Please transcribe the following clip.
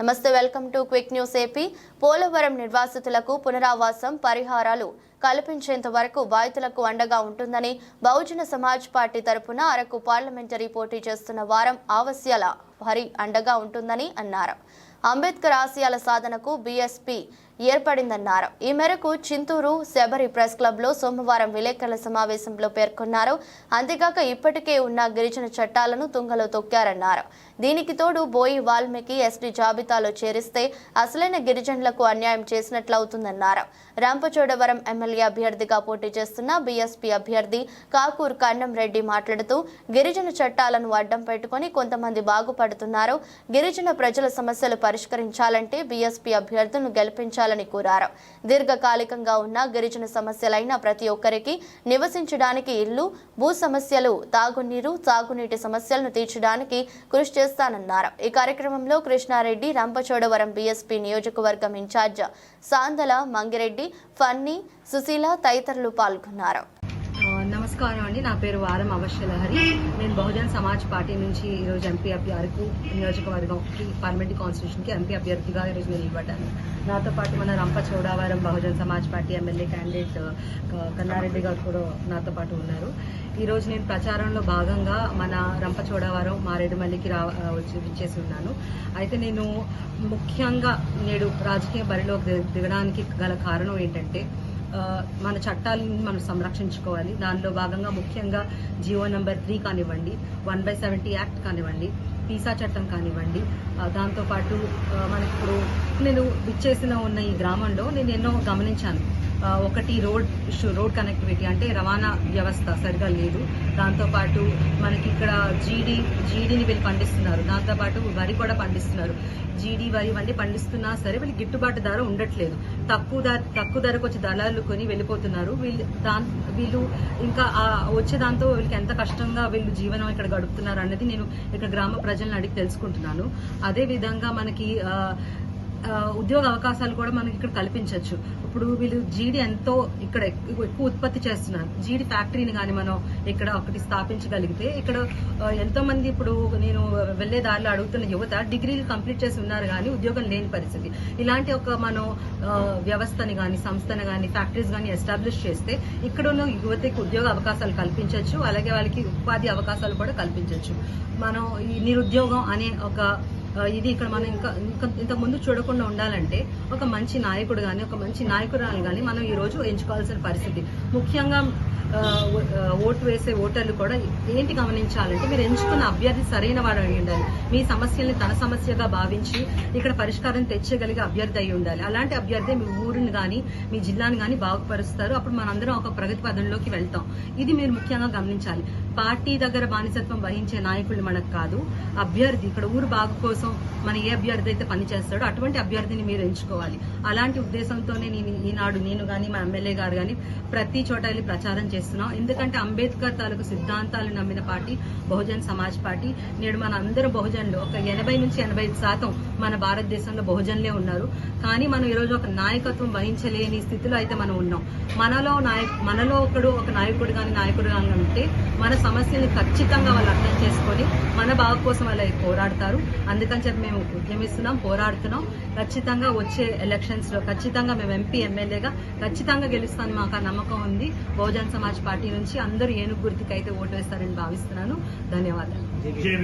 నమస్తే welcome to quick news AP. Polavaram నిర్వాసితులకు పునరావాసం పరిహారాలు. కల్పించేంత వరకు బాధితులకు అండగా ఉంటుందని బహుజన సమాజ్ పార్టీ తరపున అరకు పార్లమెంటరీ పోటీ చేస్తున్న వారం ఆవశ్యాల హరి అండగా ఉంటుందని అన్నారు. అంబేద్కర్ ఆశయాల సాధనకు బీఎస్పీ ఏర్పడిందన్నారు. ఈ మేరకు చింతూరు శబరి ప్రెస్ క్లబ్లో సోమవారం విలేకరుల సమావేశంలో పేర్కొన్నారు. అంతేకాక ఇప్పటికే ఉన్న గిరిజన చట్టాలను తుంగలో తొక్కారన్నారు. దీనికి తోడు బోయి వాల్మీకి ఎస్టీ జాబితాలో చేరిస్తే అసలైన గిరిజనులకు అన్యాయం చేసినట్లవుతుందన్నారు. రంపచోడవరం ఎమ్మెల్యే అభ్యర్థిగా పోటీ చేస్తున్న బీఎస్పీ అభ్యర్థి కాకూర్ కన్నం రెడ్డి మాట్లాడుతూ గిరిజన చట్టాలను అడ్డం పెట్టుకొని కొంతమంది బాగుపడుతున్నారు. గిరిజన ప్రజల సమస్యలు పరిష్కరించాలంటే బీఎస్పీ అభ్యర్థులను గెలిపించాలని కోరారు. దీర్ఘకాలికంగా ఉన్న గిరిజన సమస్యలైన ప్రతి ఒక్కరికి నివసించడానికి ఇల్లు భూ సమస్యలు తాగునీరు సాగునీటి సమస్యలను తీర్చడానికి కృషి చేస్తానన్నారు. ఈ కార్యక్రమంలో కృష్ణారెడ్డి రంపచోడవరం బీఎస్పీ నియోజకవర్గం ఇన్ఛార్జ్ సాందల మంగిరెడ్డి ఫన్నీ సుశీల తదితరులు పాల్గొన్నారు. నమస్కారం అండి. నా పేరు వారం అవశ్యలహరి నేను బహుజన్ సమాజ్ పార్టీ నుంచి ఈరోజు ఎంపీ అభ్యర్థి నియోజకవర్గంకి పార్లమెంట్ కాన్స్టిట్యూషన్కి ఎంపీ అభ్యర్థిగా ఈరోజు నేను నిలబడ్డాను. నాతో పాటు మన Rampachodavaram Bahujan Samaj party MLA candidate Kanna Reddy గారు కూడా నాతో పాటు ఉన్నారు. ఈరోజు నేను ప్రచారంలో భాగంగా మన రంపచోడవరం మారేడుమల్లికి రా వచ్చి ఉన్నాను. అయితే నేను ముఖ్యంగా నేడు రాజకీయ బరిలోకి దిగడానికి గల కారణం ఏంటంటే మన చట్టాలను మనం సంరక్షించుకోవాలి. దానిలో భాగంగా ముఖ్యంగా జియో నెంబర్ త్రీ కానివ్వండి వన్ బై సెవెంటీ యాక్ట్ కానివ్వండి పీసా చట్టం కానివ్వండి. దాంతోపాటు మనకి ఇప్పుడు నేను విచ్చేసిన ఉన్న ఈ గ్రామంలో నేను ఎన్నో గమనించాను. ఒకటి రోడ్ ఇష్యూ రోడ్ కనెక్టివిటీ అంటే రవాణా వ్యవస్థ సరిగా లేదు. దాంతోపాటు మనకి ఇక్కడ జీడి జీడిని వీళ్ళు పండిస్తున్నారు. దాంతోపాటు వరి కూడా పండిస్తున్నారు. జీడి వరి ఇవన్నీ పండిస్తున్నా సరే వీళ్ళు గిట్టుబాటు ధర ఉండట్లేదు. తక్కువ ధర తక్కువ ధరకు వచ్చి దళాలు కొని వెళ్ళిపోతున్నారు. వీళ్ళు దాని వీళ్ళు ఇంకా వచ్చే దాంతో వీళ్ళకి ఎంత కష్టంగా వీళ్ళు జీవనం ఇక్కడ గడుపుతున్నారు అన్నది నేను ఇక్కడ గ్రామ ప్రజలను అడిగి తెలుసుకుంటున్నాను. అదే విధంగా మనకి ఉద్యోగ అవకాశాలు కూడా మనకి ఇక్కడ కల్పించవచ్చు. ఇప్పుడు వీళ్ళు జీడి ఎంతో ఇక్కడ ఎక్కువ ఉత్పత్తి చేస్తున్నారు. జీడి ఫ్యాక్టరీని కానీ మనం ఇక్కడ ఒకటి స్థాపించగలిగితే ఇక్కడ ఎంతో మంది ఇప్పుడు నేను వెళ్ళే దారిలో అడుగుతున్న యువత డిగ్రీలు కంప్లీట్ చేసి ఉన్నారు కానీ ఉద్యోగం లేని పరిస్థితి. ఇలాంటి ఒక మనం వ్యవస్థని కానీ సంస్థని కానీ ఫ్యాక్టరీస్ కానీ ఎస్టాబ్లిష్ చేస్తే ఇక్కడ ఉన్న యువతకి ఉద్యోగ అవకాశాలు కల్పించవచ్చు. అలాగే వాళ్ళకి ఉపాధి అవకాశాలు కూడా కల్పించవచ్చు. మనం ఈ నిరుద్యోగం అనే ఒక ఇది ఇక్కడ మనం ఇంకా ఇంకా ఇంతకుముందు ముందు చూడకుండా ఉండాలంటే ఒక మంచి నాయకుడు కానీ ఒక మంచి నాయకురాలు కానీ మనం ఈ రోజు ఎంచుకోవాల్సిన పరిస్థితి. ముఖ్యంగా ఓటు వేసే ఓటర్లు కూడా ఏంటి గమనించాలంటే మీరు ఎంచుకున్న అభ్యర్థి సరైన వాడు అయి ఉండాలి. మీ సమస్యల్ని తన సమస్యగా భావించి ఇక్కడ పరిష్కారం తెచ్చగలిగే అభ్యర్థి అయి ఉండాలి. అలాంటి అభ్యర్థి మీ ఊరిని కానీ మీ జిల్లాని కానీ బాగుపరుస్తారు. అప్పుడు మనందరం ఒక ప్రగతి పదంలోకి వెళ్తాం. ఇది మీరు ముఖ్యంగా గమనించాలి. పార్టీ దగ్గర బానిసత్వం వహించే నాయకులు మనకు కాదు. అభ్యర్థి ఇక్కడ ఊరు బాగు కోసం మన ఏ అభ్యర్థి అయితే పనిచేస్తాడో అటువంటి అభ్యర్థిని మీరు ఎంచుకోవాలి. అలాంటి ఉద్దేశంతోనే నేను ఈనాడు నేను కానీ మా ఎమ్మెల్యే గారు కానీ ప్రతి చోట వెళ్ళి ప్రచారం చేస్తున్నాం. ఎందుకంటే అంబేద్కర్ తాలూకు సిద్ధాంతాలు నమ్మిన పార్టీ బహుజన్ సమాజ్ పార్టీ. నేడు మన అందరూ బహుజన్లు. ఒక ఎనభై నుంచి ఎనభై శాతం మన భారతదేశంలో బహుజన్లే ఉన్నారు. కానీ మనం ఈరోజు ఒక నాయకత్వం వహించలేని స్థితిలో అయితే మనం ఉన్నాం. మనలో నాయక మనలో ఒకడు ఒక నాయకుడు కానీ నాయకుడు కానీ ఉంటే మన సమస్యని ఖచ్చితంగా వాళ్ళు అర్థం చేసుకొని మన బాగు కోసం వాళ్ళు పోరాడతారు. అందుకని చెప్పి మేము ఉద్యమిస్తున్నాం పోరాడుతున్నాం. ఖచ్చితంగా వచ్చే ఎలక్షన్స్లో ఖచ్చితంగా మేము ఎంపీ ఎమ్మెల్యేగా ఖచ్చితంగా గెలుస్తాను మాకు నమ్మకం ఉంది. బహుజన్ సమాజ్ పార్టీ నుంచి అందరూ ఏనుగు గుర్తుకి అయితే ఓటు వేస్తారని భావిస్తున్నాను. ధన్యవాదాలు. జై